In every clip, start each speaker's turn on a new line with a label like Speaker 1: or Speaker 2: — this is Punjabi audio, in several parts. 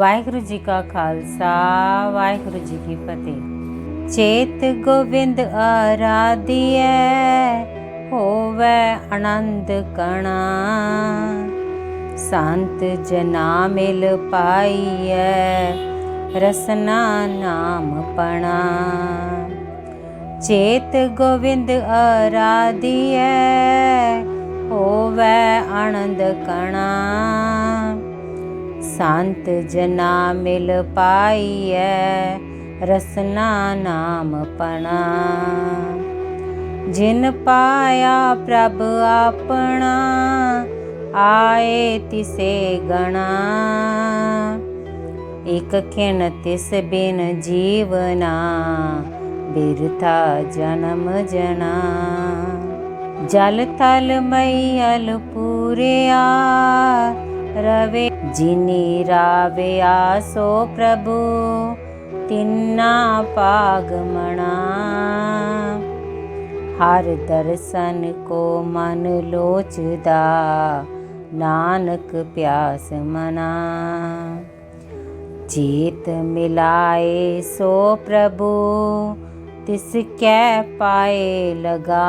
Speaker 1: ਵਾਹਿਗੁਰੂ ਜੀ ਕਾ ਖਾਲਸਾ, ਵਾਹਿਗੁਰੂ ਜੀ ਕੀ ਫਤਿਹ। ਚੇਤ ਗੋਬਿੰਦ ਆਰਾਧਿਐ, ਹੋਵੇ ਆਨੰਦ ਕਣਾ। ਸੰਤ ਜਨਾ ਮਿਲ ਪਾਈਐ, ਰਸਨਾ ਨਾਮ ਪਣਾ। ਚੇਤ ਗੋਬਿੰਦ ਆਰਾਧਿਐ, ਹੋਵੇ ਆਨੰਦ ਕਣਾ। ਸੰਤ ਜਨਾ ਮਿਲ ਪਾਈਐ, ਰਸਨਾ ਨਾਮ ਪਣਾ। ਜਿਨ ਪਾਇਆ ਪ੍ਰਭ ਆਪਣਾ, ਆਏ ਤਿਸੇ ਗਣਾ। ਇਕ ਖਿਣ ਤਿਸ ਬਿਨ ਜੀਵਨਾ, ਬਿਰਥਾ ਜਨਮ ਜਨਾ। ਜਲ ਥਲ ਮਈਲ ਪੂਰਿਆ ਰਵੇ ਜਿਨੀ ਰਾਵਿਆ ਸੋ ਪ੍ਰਭੂ, ਤਿੰਨਾ ਪਾਗਮਣਾ ਹਰ ਦਰਸ਼ਨ ਕੋ ਮਨ ਲੋਚਦਾ, ਨਾਨਕ ਪਿਆਸ ਮਨਾ। ਚੇਤ ਮਿਲਾਏ ਸੋ ਪ੍ਰਭੂ, ਤਿਸ ਕੈ ਪਾਏ ਲਗਾ।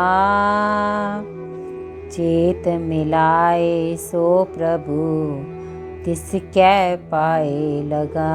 Speaker 1: ਚੇਤ ਮਿਲਾਏ ਸੋ ਪ੍ਰਭੂ ਤਿਸ ਕੈ ਪਾਏ ਲਗਾ।